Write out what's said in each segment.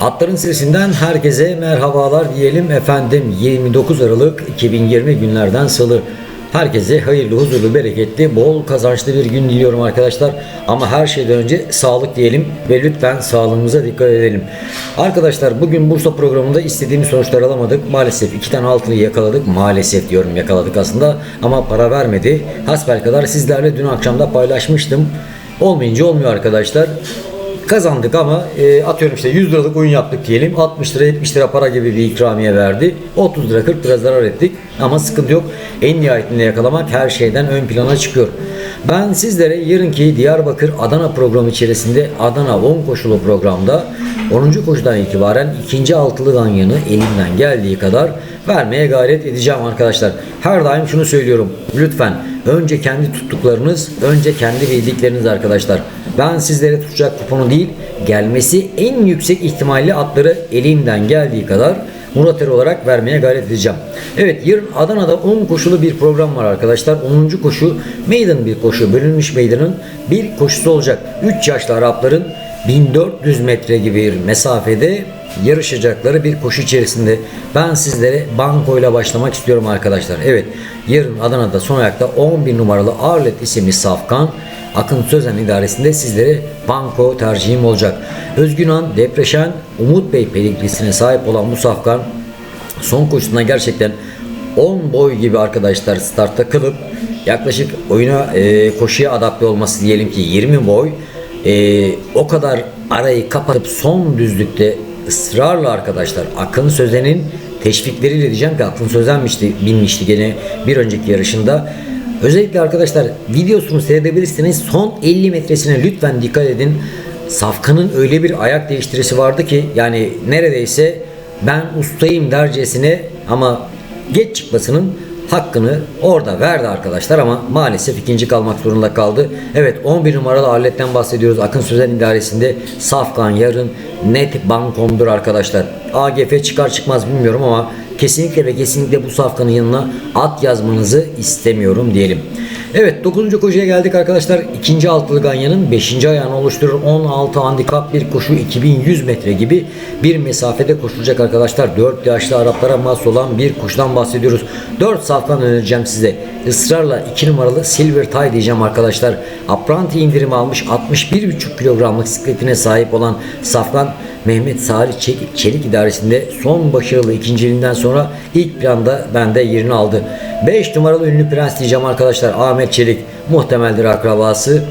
Atların sesinden herkese merhabalar diyelim efendim. 29 Aralık 2020 günlerden salı. Herkese hayırlı, huzurlu, bereketli, bol kazançlı bir gün diliyorum arkadaşlar. Ama her şeyden önce sağlık diyelim ve lütfen sağlığımıza dikkat edelim. Arkadaşlar bugün Bursa programında istediğimiz sonuçlar alamadık. Maalesef iki tane altılıyı yakaladık. Maalesef diyorum yakaladık aslında ama para vermedi. Hasbelkader sizlerle dün akşamda paylaşmıştım. Olmayınca olmuyor arkadaşlar. Kazandık ama e, atıyorum işte 100 liralık oyun yaptık diyelim. 60 lira 70 lira para gibi bir ikramiye verdi. 30 lira 40 lira zarar ettik. Ama sıkıntı yok. En nihayetinde yakalamak her şeyden ön plana çıkıyor. Ben sizlere yarınki Diyarbakır Adana programı içerisinde Adana 10 koşulu programda 10. koşudan itibaren ikinci altılı ganyanı elimden geldiği kadar vermeye gayret edeceğim arkadaşlar. Her daim şunu söylüyorum. Lütfen önce kendi tuttuklarınız, önce kendi bildikleriniz arkadaşlar. Ben sizlere tutacak kuponu değil, gelmesi en yüksek ihtimalli atları elimden geldiği kadar Murat Ali olarak vermeye gayret edeceğim. Evet yarın Adana'da 10 koşulu bir program var arkadaşlar. 10. koşu meydan bir koşu. Bölünmüş meydanın bir koşusu olacak. 3 yaşlı Arapların 1400 metre gibi bir mesafede yarışacakları bir koşu içerisinde ben sizlere bankoyla başlamak istiyorum arkadaşlar. Evet yarın Adana'da son ayakta 11 numaralı Arlet isimli Safkan Akın Sözen idaresinde sizlere banko tercihim olacak. Özgünan, Depreşen, Umut Bey pedigrisine sahip olan bu safkan son koşusunda gerçekten 10 boy gibi arkadaşlar startta kılıp yaklaşık oyuna e, koşuya adapte olması diyelim ki 20 boy e, o kadar arayı kapatıp son düzlükte ısrarla arkadaşlar Akın Sözen'in teşvikleriyle diyeceğim ki Akın Sözen'mişti binmişti gene bir önceki yarışında Özellikle arkadaşlar videosunu seyredebilirsiniz. Son 50 metresine lütfen dikkat edin. Safkan'ın öyle bir ayak değiştirisi vardı ki yani neredeyse ben ustayım dercesine ama geç çıkmasının hakkını orada verdi arkadaşlar ama maalesef ikinci kalmak zorunda kaldı. Evet 11 numaralı aletten bahsediyoruz. Akın Sözen idaresinde Safkan yarın net bankomdur arkadaşlar. AGF çıkar çıkmaz bilmiyorum ama kesinlikle ve kesinlikle bu safkanın yanına at yazmanızı istemiyorum diyelim. Evet 9. koşuya geldik arkadaşlar. İkinci altılı ganyanın 5. ayağını oluşturur. 16 handikap bir koşu 2100 metre gibi bir mesafede koşulacak arkadaşlar. 4 yaşlı Araplara mas olan bir koşudan bahsediyoruz. 4 safkan önereceğim size. Israrla 2 numaralı Silver Tie diyeceğim arkadaşlar. Apranti indirimi almış 61,5 kilogramlık sikletine sahip olan safkan Mehmet Salih Çelik, idaresinde son başarılı ikinciliğinden sonra ilk planda bende yerini aldı. 5 numaralı ünlü prens diyeceğim arkadaşlar. Ahmet Çelik muhtemeldir akrabası.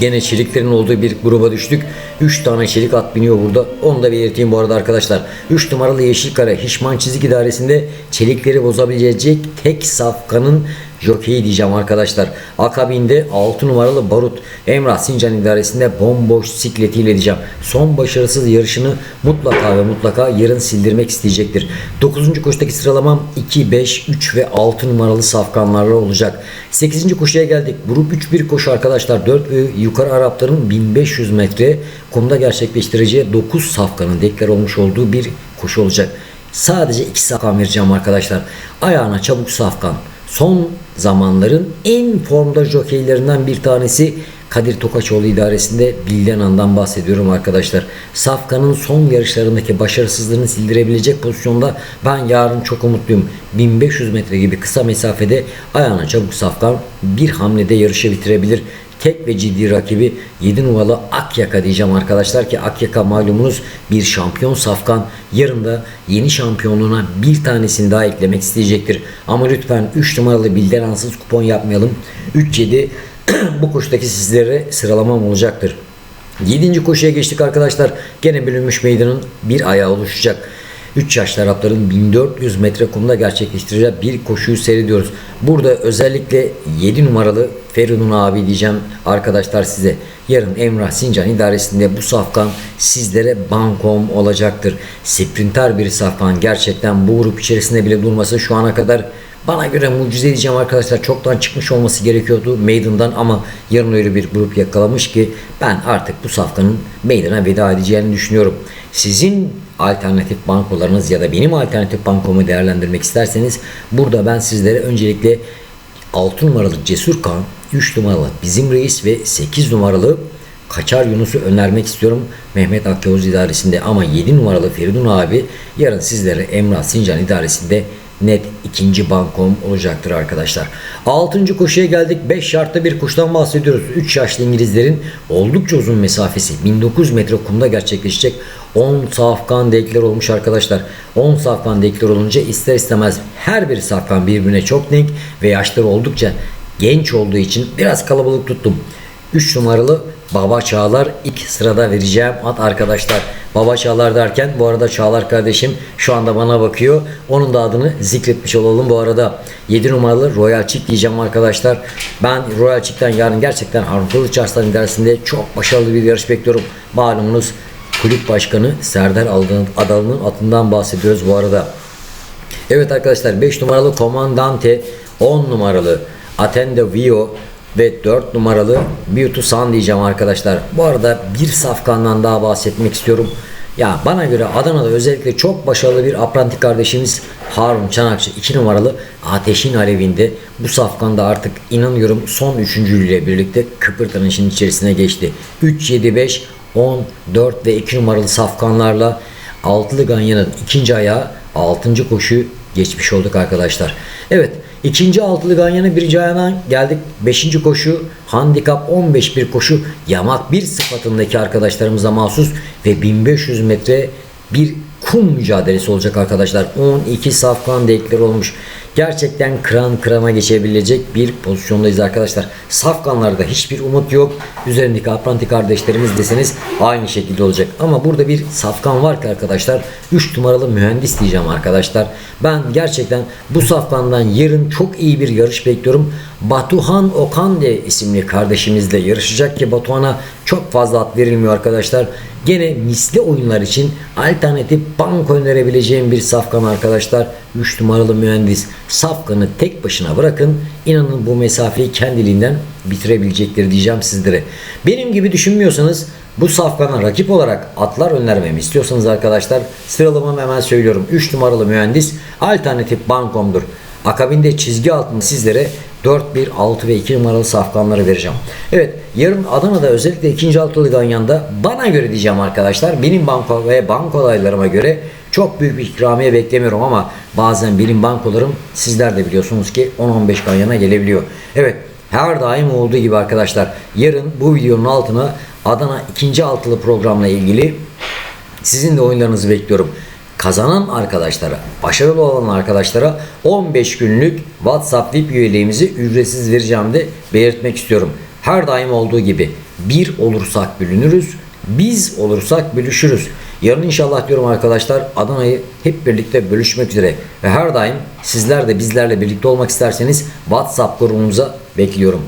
Gene çeliklerin olduğu bir gruba düştük. 3 tane çelik at biniyor burada. Onu da belirteyim bu arada arkadaşlar. 3 numaralı Yeşilkara Hişman Çizik idaresinde çelikleri bozabilecek tek safkanın jokeyi diyeceğim arkadaşlar. Akabinde 6 numaralı Barut Emrah Sincan idaresinde bomboş sikletiyle diyeceğim. Son başarısız yarışını mutlaka ve mutlaka yarın sildirmek isteyecektir. 9. koşudaki sıralamam 2, 5, 3 ve 6 numaralı safkanlarla olacak. 8. koşuya geldik. Grup 3 bir koşu arkadaşlar. 4 ve yukarı Arapların 1500 metre kumda gerçekleştireceği 9 safkanın deklar olmuş olduğu bir koşu olacak. Sadece 2 safkan vereceğim arkadaşlar. Ayağına çabuk safkan. Son zamanların en formda jokeylerinden bir tanesi Kadir Tokaçoğlu idaresinde Bildenan'dan bahsediyorum arkadaşlar. Safkan'ın son yarışlarındaki başarısızlığını sildirebilecek pozisyonda ben yarın çok umutluyum. 1500 metre gibi kısa mesafede ayağına çabuk Safkan bir hamlede yarışı bitirebilir tek ve ciddi rakibi 7 numaralı Akyaka diyeceğim arkadaşlar ki Akyaka malumunuz bir şampiyon safkan. Yarın da yeni şampiyonluğuna bir tanesini daha eklemek isteyecektir. Ama lütfen 3 numaralı bilderansız kupon yapmayalım. 3-7 bu koşudaki sizlere sıralamam olacaktır. 7. koşuya geçtik arkadaşlar. Gene bölünmüş meydanın bir ayağı oluşacak. 3 yaşlı Arapların 1400 metre kumda gerçekleştireceği bir koşuyu seyrediyoruz. Burada özellikle 7 numaralı Feridun abi diyeceğim arkadaşlar size. Yarın Emrah Sincan idaresinde bu safkan sizlere bankom olacaktır. Sprinter bir safkan gerçekten bu grup içerisinde bile durması şu ana kadar bana göre mucize diyeceğim arkadaşlar. Çoktan çıkmış olması gerekiyordu Maiden'dan ama yarın öyle bir grup yakalamış ki ben artık bu safkanın Maiden'a veda edeceğini düşünüyorum. Sizin alternatif bankolarınız ya da benim alternatif bankomu değerlendirmek isterseniz burada ben sizlere öncelikle 6 numaralı Cesur Kan, 3 numaralı Bizim Reis ve 8 numaralı Kaçar Yunus'u önermek istiyorum. Mehmet Akyavuz idaresinde ama 7 numaralı Feridun abi yarın sizlere Emrah Sincan idaresinde net ikinci bankom olacaktır arkadaşlar. 6. koşuya geldik. 5 şartta bir kuştan bahsediyoruz. 3 yaşlı İngilizlerin oldukça uzun mesafesi 1900 metre kumda gerçekleşecek 10 safkan dekler olmuş arkadaşlar. 10 safkan dekler olunca ister istemez her bir safkan birbirine çok denk ve yaşları oldukça genç olduğu için biraz kalabalık tuttum. 3 numaralı Baba Çağlar ilk sırada vereceğim at arkadaşlar. Baba Çağlar derken bu arada Çağlar kardeşim şu anda bana bakıyor. Onun da adını zikretmiş olalım bu arada. 7 numaralı Royal Chick diyeceğim arkadaşlar. Ben Royal Chick'ten yarın gerçekten Harun Kılıç Arslan idaresinde çok başarılı bir yarış bekliyorum. Malumunuz kulüp başkanı Serdar Adalı'nın atından bahsediyoruz bu arada. Evet arkadaşlar 5 numaralı Comandante 10 numaralı Atende Vio ve 4 numaralı Beauty Sun diyeceğim arkadaşlar. Bu arada bir safkandan daha bahsetmek istiyorum. Ya bana göre Adana'da özellikle çok başarılı bir aprantik kardeşimiz Harun Çanakçı 2 numaralı Ateşin Alevinde bu safkanda artık inanıyorum son üçüncülüğüyle birlikte Kıpırtanın işin içerisine geçti. 3, 7, 5, 10, 4 ve 2 numaralı safkanlarla Altılı Ganyan'ın ikinci ayağı 6. koşu geçmiş olduk arkadaşlar. Evet ikinci altılı Ganyan'ın birinci ayağına geldik. Beşinci koşu handikap 15 bir koşu yamak bir sıfatındaki arkadaşlarımıza mahsus ve 1500 metre bir kum mücadelesi olacak arkadaşlar. 12 safkan dekleri olmuş. Gerçekten kıran kırana geçebilecek bir pozisyondayız arkadaşlar. Safkanlarda hiçbir umut yok. Üzerindeki apranti kardeşlerimiz deseniz aynı şekilde olacak. Ama burada bir safkan var ki arkadaşlar. 3 numaralı mühendis diyeceğim arkadaşlar. Ben gerçekten bu safkandan yarın çok iyi bir yarış bekliyorum. Batuhan Okande isimli kardeşimizle yarışacak ki Batuhan'a çok fazla at verilmiyor arkadaşlar. Gene misli oyunlar için alternatif bank önerebileceğim bir safkan arkadaşlar. 3 numaralı mühendis safkanı tek başına bırakın. İnanın bu mesafeyi kendiliğinden bitirebilecektir diyeceğim sizlere. Benim gibi düşünmüyorsanız bu safkana rakip olarak atlar önermemi istiyorsanız arkadaşlar sıralamamı hemen söylüyorum. 3 numaralı mühendis alternatif bankomdur. Akabinde çizgi altında sizlere 4, 1, 6 ve 2 numaralı safkanları vereceğim. Evet yarın Adana'da özellikle ikinci altılı Ganyan'da bana göre diyeceğim arkadaşlar. Benim banko ve banko olaylarıma göre çok büyük bir ikramiye beklemiyorum ama bazen benim bankolarım sizler de biliyorsunuz ki 10-15 Ganyan'a gelebiliyor. Evet her daim olduğu gibi arkadaşlar yarın bu videonun altına Adana ikinci altılı programla ilgili sizin de oyunlarınızı bekliyorum kazanan arkadaşlara, başarılı olan arkadaşlara 15 günlük WhatsApp VIP üyeliğimizi ücretsiz vereceğim de belirtmek istiyorum. Her daim olduğu gibi bir olursak bölünürüz, biz olursak bölüşürüz. Yarın inşallah diyorum arkadaşlar Adana'yı hep birlikte bölüşmek üzere ve her daim sizler de bizlerle birlikte olmak isterseniz WhatsApp grubumuza bekliyorum.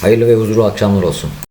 Hayırlı ve huzurlu akşamlar olsun.